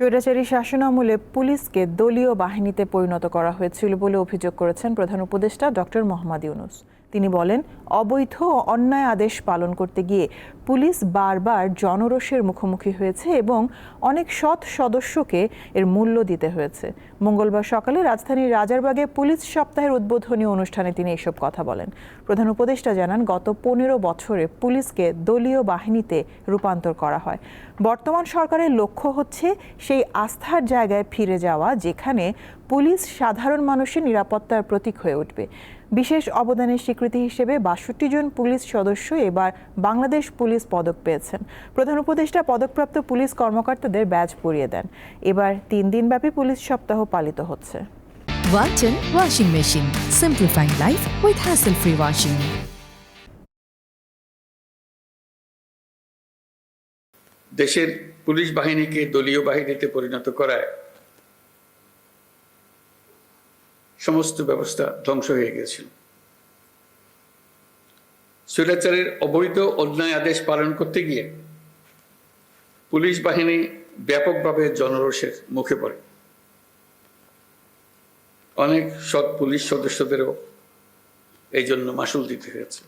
স্বৈরাচারী শাসনামলে পুলিশকে দলীয় বাহিনীতে পরিণত করা হয়েছিল বলে অভিযোগ করেছেন প্রধান উপদেষ্টা ডক্টর মোহাম্মদ ইউনুস। তিনি বলেন, অবৈধ অন্যায় আদেশ পালন করতে গিয়ে পুলিশ বারবার জনরোষের মুখোমুখি হয়েছে এবং অনেক সৎ সদস্যকে এর মূল্য দিতে হয়েছে। মঙ্গলবার সকালে রাজধানীর রাজারবাগে পুলিশ সপ্তাহের উদ্বোধনী অনুষ্ঠানে তিনি এসব কথা বলেন। প্রধান উপদেষ্টা জানান, গত পনেরো বছরে পুলিশকে দলীয় বাহিনীতে রূপান্তর করা হয়। বর্তমান সরকারের লক্ষ্য হচ্ছে সেই আস্থার জায়গায় ফিরে যাওয়া, যেখানে পুলিশ সাধারণ মানুষের নিরাপত্তার প্রতীক হয়ে উঠবে বিশেষ অবদানের স্বীকৃতি হিসেবে বাষট্টি জন পুলিশ সদস্য এবার বাংলাদেশ পুলিশ পদক পেয়েছেন প্রধান উপদেষ্টা পদকপ্রাপ্ত পুলিশ কর্মকর্তাদের ব্যাজ পরিয়ে দেন এবার তিন দিনব্যাপী পুলিশ সপ্তাহ পালিত হচ্ছে Walton Washing Machine. Simplifying life with hassle-free washing. দেশের পুলিশ বাহিনীকে দলীয় বাহিনীতে পরিণত করায় সমস্ত ব্যবস্থা ধ্বংস হয়ে গেছিল স্বৈরাচারের অবৈধ অন্যায় আদেশ পালন করতে গিয়ে পুলিশ বাহিনী ব্যাপকভাবে জনরোষের মুখে পড়ে। অনেক সৎ পুলিশ সদস্যদেরও এই জন্য মাসুল দিতে হয়েছে।